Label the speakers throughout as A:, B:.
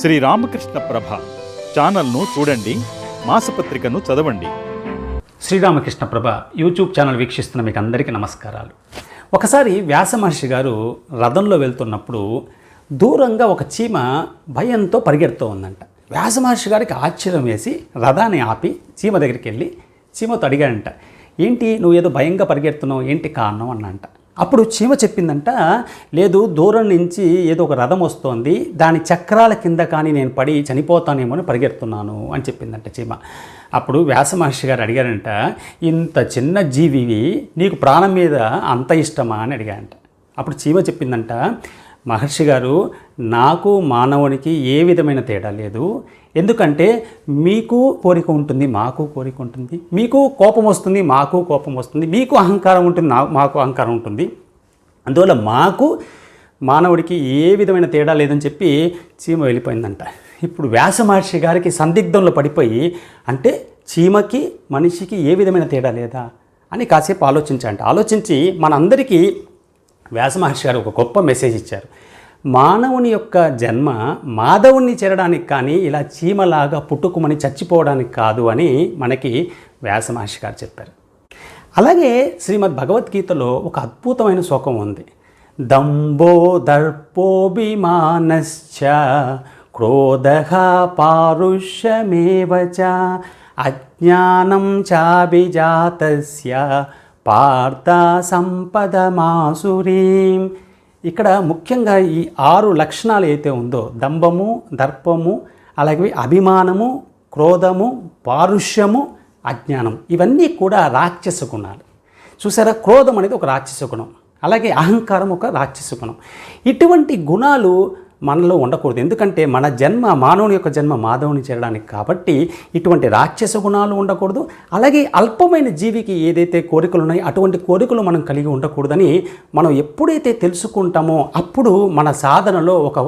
A: శ్రీ రామకృష్ణ ప్రభ ఛానల్ను చూడండి మాసపత్రికను చదవండి.
B: శ్రీరామకృష్ణ ప్రభ యూట్యూబ్ ఛానల్ వీక్షిస్తున్న మీకు అందరికీ నమస్కారాలు. ఒకసారి వ్యాస మహర్షి గారు రథంలో వెళ్తున్నప్పుడు దూరంగా ఒక చీమ భయంతో పరిగెడుతూ ఉందంట. వ్యాస మహర్షి గారికి ఆశ్చర్యం వేసి రథాన్ని ఆపి చీమ దగ్గరికి వెళ్ళి చీమతో అడిగాడంట ఏంటి నువ్వు ఏదో భయంగా పరిగెడుతున్నావు? ఏంటి కారణం? అన్నంట అప్పుడు చీమ చెప్పిందంట లేదు దూరం నుంచి ఏదో ఒక రథం వస్తోంది దాని చక్రాల కింద కానీ నేను పడి చనిపోతానేమో అని పరిగెడుతున్నాను అని చెప్పిందంట చీమ. అప్పుడు వ్యాస మహర్షి గారు అడిగారంట ఇంత చిన్న జీవివి నీకు ప్రాణం మీద అంత ఇష్టమా? అని అడిగారంట. అప్పుడు చీమ చెప్పిందంట మహర్షి గారు నాకు మానవునికి ఏ విధమైన తేడా లేదు. ఎందుకంటే మీకు కోరిక ఉంటుంది మాకు కోరిక ఉంటుంది. మీకు కోపం వస్తుంది మాకు కోపం వస్తుంది. మీకు అహంకారం ఉంటుంది నా మాకు అహంకారం ఉంటుంది. అందువల్ల మాకు మానవుడికి ఏ విధమైన తేడా లేదని చెప్పి చీమ వెళ్ళిపోయిందంట. ఇప్పుడు వ్యాస మహర్షి గారికి సందిగ్ధంలో పడిపోయి అంటే చీమకి మనిషికి ఏ విధమైన తేడా లేదా అని కాసేపు ఆలోచించండి ఆలోచించి మనందరికీ వ్యాసమహర్షి గారు ఒక గొప్ప మెసేజ్ ఇచ్చారు. మానవుని యొక్క జన్మ మాధవుణ్ణి చేరడానికి కానీ ఇలా చీమలాగా పుట్టుకుమని చచ్చిపోవడానికి కాదు అని మనకి వ్యాసమహర్షి గారు చెప్పారు. అలాగే శ్రీమద్ భగవద్గీతలో ఒక అద్భుతమైన శ్లోకం ఉంది. దంభో దర్పోభిమానశ్చ క్రోధ పారుష్యమేవ అజ్ఞానం చాభిజాతస్య పార్థ సంపదమాసురీం ఇక్కడ ముఖ్యంగా ఈ ఆరు లక్షణాలు అయితే ఉందో దంభము దర్పము అలాగే అభిమానము క్రోధము పారుష్యము అజ్ఞానం ఇవన్నీ కూడా రాక్షస గుణాలు. చూసారా? క్రోధం అనేది ఒక రాక్షస గుణం. అలాగే అహంకారం ఒక రాక్షస గుణం. ఇటువంటి గుణాలు మనలో ఉండకూడదు. ఎందుకంటే మన జన్మ మానవుని యొక్క జన్మ మాధవుని చేరడానికి కాబట్టి ఇటువంటి రాక్షస గుణాలు ఉండకూడదు. అలాగే అల్పమైన జీవికి ఏదైతే కోరికలు ఉన్నాయో అటువంటి కోరికలు మనం కలిగి ఉండకూడదని మనం ఎప్పుడైతే తెలుసుకుంటామో అప్పుడు మన సాధనలో ఒక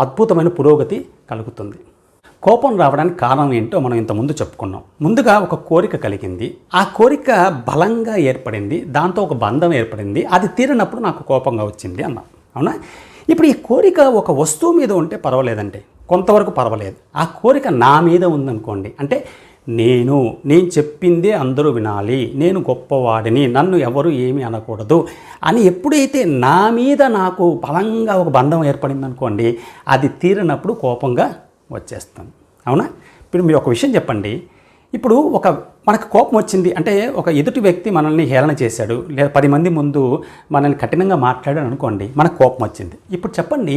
B: అద్భుతమైన పురోగతి కలుగుతుంది. కోపం రావడానికి కారణం ఏంటో మనం ఇంతకుముందు చెప్పుకున్నాం. ముందుగా ఒక కోరిక కలిగింది. ఆ కోరిక బలంగా ఏర్పడింది. దాంతో ఒక బంధం ఏర్పడింది. అది తీరినప్పుడు నాకు కోపంగా వచ్చింది అన్నాం. అవునా? ఇప్పుడు ఈ కోరిక ఒక వస్తువు మీద ఉంటే పర్వాలేదండి. కొంతవరకు పర్వాలేదు. ఆ కోరిక నా మీద ఉందనుకోండి అంటే నేను నేను చెప్పిందే అందరూ వినాలి నేను గొప్పవాడిని నన్ను ఎవరు ఏమీ అనకూడదు అని ఎప్పుడైతే నా మీద నాకు బలంగా ఒక బంధం ఏర్పడింది అనుకోండి అది తీరినప్పుడు కోపంగా వచ్చేస్తాను అవునా? ఇప్పుడు మీరు ఒక విషయం చెప్పండి. ఇప్పుడు ఒక మనకు కోపం వచ్చింది అంటే ఒక ఎదుటి వ్యక్తి మనల్ని హేళన చేశాడు లేదా పది మంది ముందు మనల్ని కఠినంగా మాట్లాడాడు అనుకోండి మనకు కోపం వచ్చింది. ఇప్పుడు చెప్పండి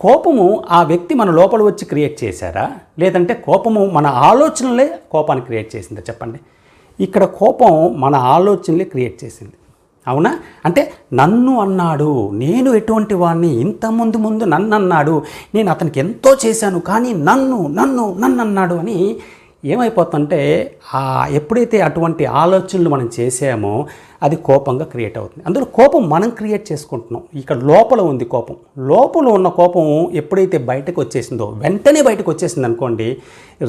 B: కోపము ఆ వ్యక్తి మన లోపల వచ్చి క్రియేట్ చేశారా? లేదంటే కోపము మన ఆలోచనలే కోపాన్ని క్రియేట్ చేసిందా? చెప్పండి. ఇక్కడ కోపం మన ఆలోచనలే క్రియేట్ చేసింది. అవునా? అంటే నన్ను అన్నాడు నేను ఎటువంటి వాడిని ఇంత ముందు ముందు నన్ను అన్నాడు నేను అతనికి ఎంతో చేశాను కానీ నన్ను నన్ను నన్ను అన్నాడు అని ఏమైపోతుందంటే ఎప్పుడైతే అటువంటి ఆలోచనలు మనం చేసామో అది కోపంగా క్రియేట్ అవుతుంది. అందులో కోపం మనం క్రియేట్ చేసుకుంటున్నాం. ఇక్కడ లోపల ఉంది కోపం. లోపల ఉన్న కోపం ఎప్పుడైతే బయటకు వచ్చేసిందో వెంటనే బయటకు వచ్చేసింది అనుకోండి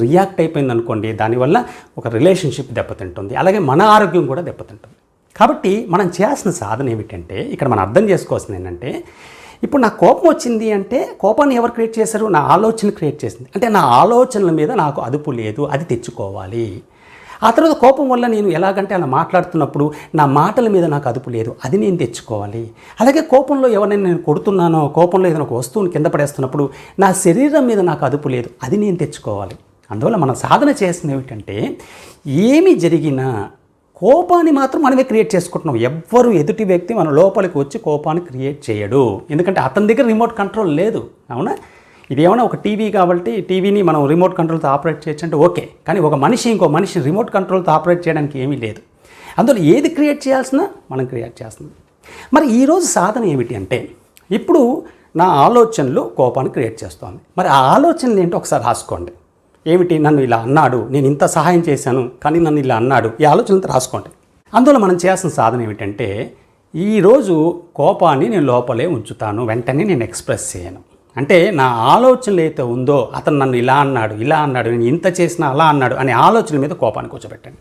B: రియాక్ట్ అయిపోయింది అనుకోండి దానివల్ల ఒక రిలేషన్షిప్ దెబ్బతింటుంది. అలాగే మన ఆరోగ్యం కూడా దెబ్బతింటుంది. కాబట్టి మనం చేయాల్సిన సాధన ఏమిటంటే ఇక్కడ మనం అర్థం చేసుకోవాల్సింది ఏంటంటే ఇప్పుడు నా కోపం వచ్చింది అంటే కోపాన్ని ఎవరు క్రియేట్ చేశారు? నా ఆలోచన క్రియేట్ చేసింది. అంటే నా ఆలోచనల మీద నాకు అదుపు లేదు అది తెచ్చుకోవాలి. ఆ తర్వాత కోపం వల్ల నేను ఎలాగంటే అలా మాట్లాడుతున్నప్పుడు నా మాటల మీద నాకు అదుపు లేదు అది నేను తెచ్చుకోవాలి. అలాగే కోపంలో ఎవరైనా నేను కొడుతున్నానో కోపంలో ఏదైనా ఒక వస్తువుని కింద పడేస్తున్నప్పుడు నా శరీరం మీద నాకు అదుపు లేదు అది నేను తెచ్చుకోవాలి. అందువల్ల మనం సాధన చేసిన ఏమిటంటే ఏమి జరిగినా కోపాన్ని మాత్రం మనమే క్రియేట్ చేసుకుంటున్నాం. ఎవ్వరు ఎదుటి వ్యక్తి మన లోపలికి వచ్చి కోపాన్ని క్రియేట్ చేయడు. ఎందుకంటే అతని దగ్గర రిమోట్ కంట్రోల్ లేదు. అవునా? ఇది ఏమైనా ఒక టీవీ కాబట్టి టీవీని మనం రిమోట్ కంట్రోల్తో ఆపరేట్ చేయొచ్చు అంటే ఓకే. కానీ ఒక మనిషి ఇంకో మనిషి రిమోట్ కంట్రోల్తో ఆపరేట్ చేయడానికి ఏమీ లేదు. అందులో ఏది క్రియేట్ చేయాల్సిన మనం క్రియేట్ చేస్తున్నాం. మరి ఈరోజు సాధన ఏమిటి అంటే ఇప్పుడు నా ఆలోచనలు కోపాన్ని క్రియేట్ చేస్తోంది. మరి ఆ ఆలోచనలు ఏంటో ఒకసారి రాసుకోండి. ఏమిటి నన్ను ఇలా అన్నాడు? నేను ఇంత సహాయం చేశాను కానీ నన్ను ఇలా అన్నాడు? ఈ ఆలోచనతో రాసుకోండి. అందువల్ల మనం చేయాల్సిన సాధన ఏమిటంటే ఈరోజు కోపాన్ని నేను లోపలే ఉంచుతాను వెంటనే నేను ఎక్స్ప్రెస్ చేయను. అంటే నా ఆలోచనలు అయితే ఉందో అతను నన్ను ఇలా అన్నాడు ఇలా అన్నాడు నేను ఇంత చేసినా అలా అన్నాడు అనే ఆలోచన మీద కోపాన్ని కూర్చోబెట్టండి.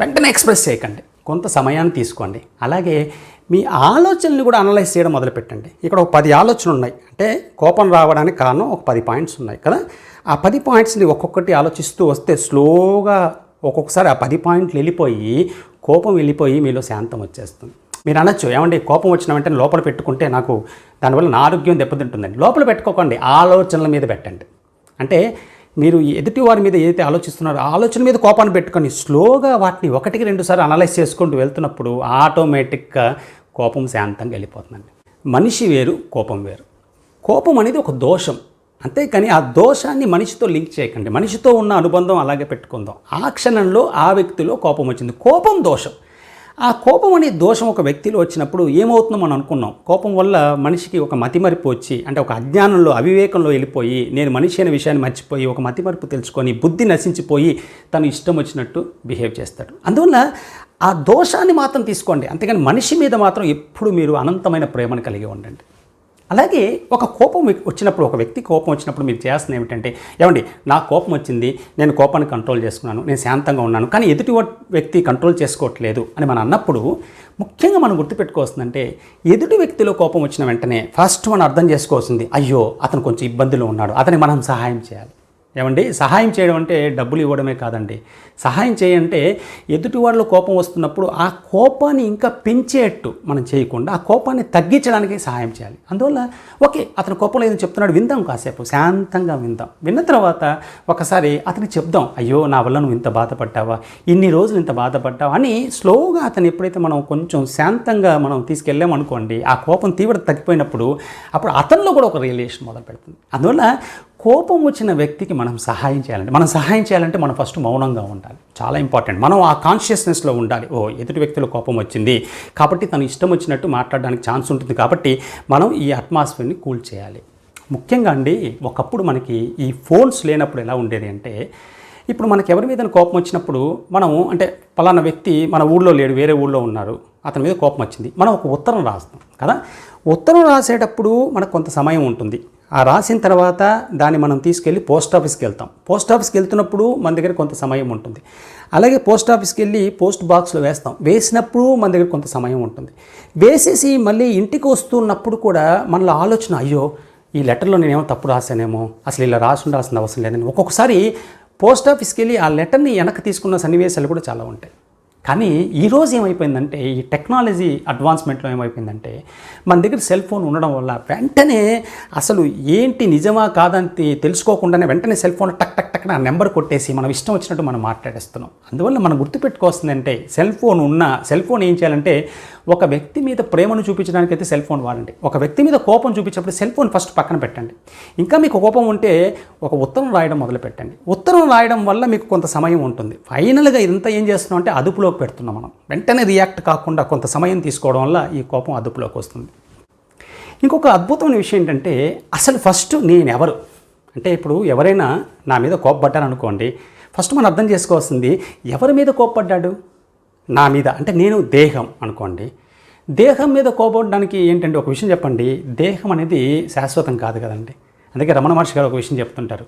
B: వెంటనే ఎక్స్ప్రెస్ చేయకండి. కొంత సమయాన్ని తీసుకోండి. అలాగే మీ ఆలోచనలు కూడా అనలైజ్ చేయడం మొదలుపెట్టండి. ఇక్కడ ఒక పది ఆలోచనలు ఉన్నాయి. అంటే కోపం రావడానికి కారణం ఒక పది పాయింట్స్ ఉన్నాయి కదా? ఆ పది పాయింట్స్ని ఒక్కొక్కటి ఆలోచిస్తూ వస్తే స్లోగా ఒక్కొక్కసారి ఆ పది పాయింట్లు వెళ్ళిపోయి కోపం వెళ్ళిపోయి మీలో శాంతం వచ్చేస్తుంది. మీరు అనొచ్చు ఏమండి కోపం వచ్చిన వెంటనే లోపల పెట్టుకుంటే నాకు దానివల్ల నా ఆరోగ్యం దెబ్బతింటుందండి. లోపల పెట్టుకోకండి ఆలోచనల మీద పెట్టండి. అంటే మీరు ఎదుటి వారి మీద ఏదైతే ఆలోచిస్తున్నారో ఆలోచన మీద కోపాన్ని పెట్టుకొని స్లోగా వాటిని ఒకటికి రెండుసార్లు అనలైజ్ చేసుకుంటూ వెళ్తున్నప్పుడు ఆటోమేటిక్గా కోపం శాంతంగా వెళ్ళిపోతుందండి. మనిషి వేరు కోపం వేరు. కోపం అనేది ఒక దోషం. అంతేకాని ఆ దోషాన్ని మనిషితో లింక్ చేయకండి. మనిషితో ఉన్న అనుబంధం అలాగే పెట్టుకుందాం. ఆ క్షణంలో ఆ వ్యక్తిలో కోపం వచ్చింది. కోపం దోషం. ఆ కోపం అనే దోషం ఒక వ్యక్తిలో వచ్చినప్పుడు ఏమవుతుందో మనం అనుకున్నాం. కోపం వల్ల మనిషికి ఒక మతిమరిపు వచ్చి అంటే ఒక అజ్ఞానంలో అవివేకంలో వెళ్ళిపోయి నేను మనిషి అనే విషయాన్ని మర్చిపోయి ఒక మతిమరుపు తెలుసుకొని బుద్ధి నశించిపోయి తను ఇష్టం వచ్చినట్టు బిహేవ్ చేస్తాడు. అందువల్ల ఆ దోషాన్ని మాత్రం తీసుకోండి. అంతేకాని మనిషి మీద మాత్రం ఎప్పుడు మీరు అనంతమైన ప్రేమను కలిగి ఉండండి. అలాగే ఒక కోపం వచ్చినప్పుడు ఒక వ్యక్తి కోపం వచ్చినప్పుడు మీరు చేయాల్సింది ఏమిటంటే ఏమండి నా కోపం వచ్చింది నేను కోపాన్ని కంట్రోల్ చేసుకున్నాను నేను శాంతంగా ఉన్నాను కానీ ఎదుటి వ్యక్తి కంట్రోల్ చేసుకోవట్లేదు అని మనం అన్నప్పుడు ముఖ్యంగా మనం గుర్తుపెట్టుకోవాల్సిందంటే ఎదుటి వ్యక్తిలో కోపం వచ్చిన వెంటనే ఫస్ట్ మనం అర్థం చేసుకోవాల్సింది అయ్యో అతను కొంచెం ఇబ్బందిలో ఉన్నాడు అతనికి మనం సహాయం చేయాలి. ఏమండి? సహాయం చేయడం అంటే డబ్బులు ఇవ్వడమే కాదండి. సహాయం చేయంటే ఎదుటి వాళ్ళు కోపం వస్తున్నప్పుడు ఆ కోపాన్ని ఇంకా పెంచేట్టు మనం చేయకుండా ఆ కోపాన్ని తగ్గించడానికి సహాయం చేయాలి. అందువల్ల ఓకే అతను కోపంలో ఏదో చెప్తున్నాడు విందాం కాసేపు శాంతంగా విందాం. విన్న తర్వాత ఒకసారి అతనికి చెప్దాం అయ్యో నా వల్ల నువ్వు ఇంత బాధపడ్డావా? ఇన్ని రోజులు ఇంత బాధపడ్డావా? అని స్లోగా అతను ఎప్పుడైతే మనం కొంచెం శాంతంగా మనం తీసుకెళ్ళామనుకోండి ఆ కోపం తీవ్రత తగ్గిపోయినప్పుడు అప్పుడు అతనిలో కూడా ఒక రిలేషన్ మొదలు పెడుతుంది అందువల్ల కోపం వచ్చిన వ్యక్తికి మనం సహాయం చేయాలంటే మనం సహాయం చేయాలంటే మనం ఫస్ట్ మౌనంగా ఉండాలి. చాలా ఇంపార్టెంట్. మనం ఆ కాన్షియస్నెస్లో ఉండాలి. ఓ ఎదుటి వ్యక్తిలో కోపం వచ్చింది కాబట్టి తను ఇష్టం వచ్చినట్టు మాట్లాడడానికి ఛాన్స్ ఉంటుంది కాబట్టి మనం ఈ అట్మాస్ఫియర్ని కూల్ చేయాలి. ముఖ్యంగా అండి ఒకప్పుడు మనకి ఈ ఫోన్స్ లేనప్పుడు ఎలా ఉండేది అంటే ఇప్పుడు మనకి ఎవరి మీద కోపం వచ్చినప్పుడు మనం అంటే పలానా వ్యక్తి మన ఊళ్ళో లేడు వేరే ఊళ్ళో ఉన్నారు అతని మీద కోపం వచ్చింది. మనం ఒక ఉత్తరం రాస్తాం కదా? ఉత్తరం రాసేటప్పుడు మనకు కొంత సమయం ఉంటుంది. ఆ రాసిన తర్వాత దాన్ని మనం తీసుకెళ్ళి పోస్ట్ ఆఫీస్కి వెళ్తాం. పోస్ట్ ఆఫీస్కి వెళ్తున్నప్పుడు మన దగ్గర కొంత సమయం ఉంటుంది. అలాగే పోస్ట్ ఆఫీస్కి వెళ్ళి పోస్ట్ బాక్స్లో వేస్తాం. వేసినప్పుడు మన దగ్గర కొంత సమయం ఉంటుంది. వేసేసి మళ్ళీ ఇంటికి వస్తున్నప్పుడు కూడా మనలో ఆలోచన అయ్యో ఈ లెటర్లో నేనేమో తప్పు రాశానేమో అసలు ఇలా రాసి ఉండాల్సిన అవసరం లేదని. ఒక్కొక్కసారి పోస్ట్ ఆఫీస్కి వెళ్ళి ఆ లెటర్ని వెనక్కి తీసుకున్న సన్నివేశాలు కూడా చాలా ఉంటాయి. కానీ ఈరోజు ఏమైపోయిందంటే ఈ టెక్నాలజీ అడ్వాన్స్మెంట్లో ఏమైపోయిందంటే మన దగ్గర సెల్ ఫోన్ ఉండడం వల్ల వెంటనే అసలు ఏంటి నిజమా కాదని తెలుసుకోకుండానే వెంటనే సెల్ ఫోన్ టక్ టక్ టక్ ఆ నెంబర్ కొట్టేసి మనం ఇష్టం వచ్చినట్టు మనం మాట్లాడేస్తున్నాం. అందువల్ల మనం గుర్తుపెట్టుకోవాల్సిందంటే సెల్ ఫోన్ ఉన్న సెల్ ఫోన్ ఏం చేయాలంటే ఒక వ్యక్తి మీద ప్రేమను చూపించడానికైతే సెల్ ఫోన్ వాడండి. ఒక వ్యక్తి మీద కోపం చూపించినప్పుడు సెల్ ఫోన్ ఫస్ట్ పక్కన పెట్టండి. ఇంకా మీకు కోపం ఉంటే ఒక ఉత్తరం రాయడం మొదలు పెట్టండి. ఉత్తరం రాయడం వల్ల మీకు కొంత సమయం ఉంటుంది. ఫైనల్గా ఇదంతా ఏం చేస్తున్నాం అంటే అదుపులోకి పెడుతున్నాం మనం. వెంటనే రియాక్ట్ కాకుండా కొంత సమయం తీసుకోవడం వల్ల ఈ కోపం అదుపులోకి వస్తుంది. ఇంకొక అద్భుతమైన విషయం ఏంటంటే అసలు ఫస్ట్ నేను ఎవరు అంటే ఇప్పుడు ఎవరైనా నా మీద కోపపడ్డారనుకోండి ఫస్ట్ మనం అర్థం చేసుకోవాల్సింది ఎవరి మీద కోపపడ్డాడు? నా మీద అంటే నేను దేహం అనుకోండి. దేహం మీద కోపడడానికి ఏంటంటే ఒక విషయం చెప్పండి. దేహం అనేది శాశ్వతం కాదు కదండి. అందుకే రమణ మహర్షి గారు ఒక విషయం చెప్తుంటారు.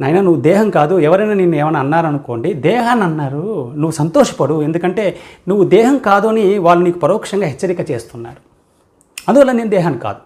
B: నాయన నువ్వు దేహం కాదు. ఎవరైనా నిన్ను ఏమైనా అన్నారనుకోండి దేహాన్ని అన్నారు. నువ్వు సంతోషపడు. ఎందుకంటే నువ్వు దేహం కాదు అని వాళ్ళు నీకు పరోక్షంగా హెచ్చరిక చేస్తున్నారు. అందువల్ల నేను దేహాన్ని కాదు.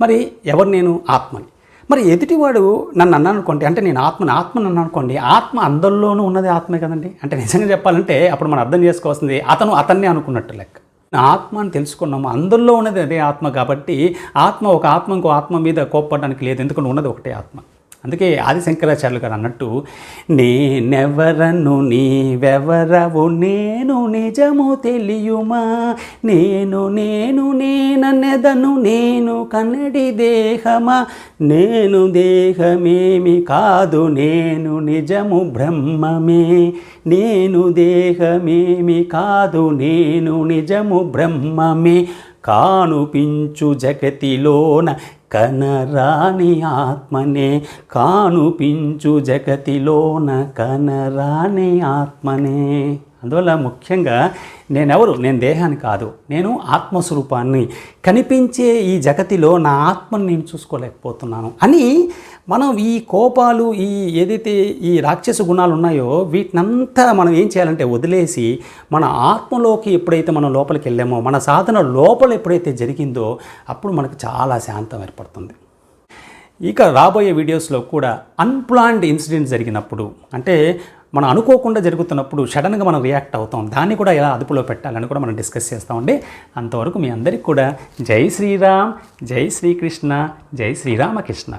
B: మరి ఎవరు నేను? ఆత్మని. మరి ఎదుటివాడు నన్ను అన్నాను అనుకోండి అంటే నేను ఆత్మను ఆత్మను అన్నాను అనుకోండి ఆత్మ అందరిలోనూ ఉన్నది ఆత్మే కదండి. అంటే నిజంగా చెప్పాలంటే అప్పుడు మనం అర్థం చేసుకోవాల్సింది అతను అతన్నే అనుకున్నట్టు లెక్క. ఆత్మ అని తెలుసుకున్నాము అందరిలో ఉన్నది అదే ఆత్మ కాబట్టి ఆత్మ ఒక ఆత్మ ఇంకో ఆత్మ మీద కోప్పడడానికి లేదు ఎందుకంటే ఉన్నది ఒకటే ఆత్మ. అందుకే ఆది శంకరాచార్యులు గారు అన్నట్టు నేనెవరను నీవెవరవు? నేను నిజము తెలియుమా? నేను నేను నేనన్నెదను? నేను కన్నడి దేహమా? నేను దేహమేమి కాదు? నేను నిజము బ్రహ్మమే. నేను దేహమేమి కాదు? నేను నిజము బ్రహ్మమే. కానుపించు జగతిలోన కనరాని ఆత్మనే కానుపించు జగతిలోన కనరాని ఆత్మనే. అందువల్ల ముఖ్యంగా నేనెవరు? నేను దేహాన్ని కాదు. నేను ఆత్మస్వరూపాన్ని కనిపించే ఈ జగతిలో నా ఆత్మను నేను చూసుకోలేకపోతున్నాను అని మనం ఈ కోపాలు ఈ ఏదైతే ఈ రాక్షస గుణాలు ఉన్నాయో వీటినంతా మనం ఏం చేయాలంటే వదిలేసి మన ఆత్మలోకి ఎప్పుడైతే మనం లోపలికి వెళ్ళామో మన సాధన లోపల ఎప్పుడైతే జరిగిందో అప్పుడు మనకు చాలా శాంతం ఏర్పడుతుంది. ఇక రాబోయే వీడియోస్లో కూడా అన్ప్లాన్డ్ ఇన్సిడెంట్ జరిగినప్పుడు అంటే మనం అనుకోకుండా జరుగుతున్నప్పుడు సడన్గా మనం రియాక్ట్ అవుతాం. దాన్ని కూడా ఎలా అదుపులో పెట్టాలని కూడా మనం డిస్కస్ చేస్తామండి. అంతవరకు మీ అందరికీ కూడా జై శ్రీరామ్ జై శ్రీకృష్ణ జై శ్రీరామకృష్ణ.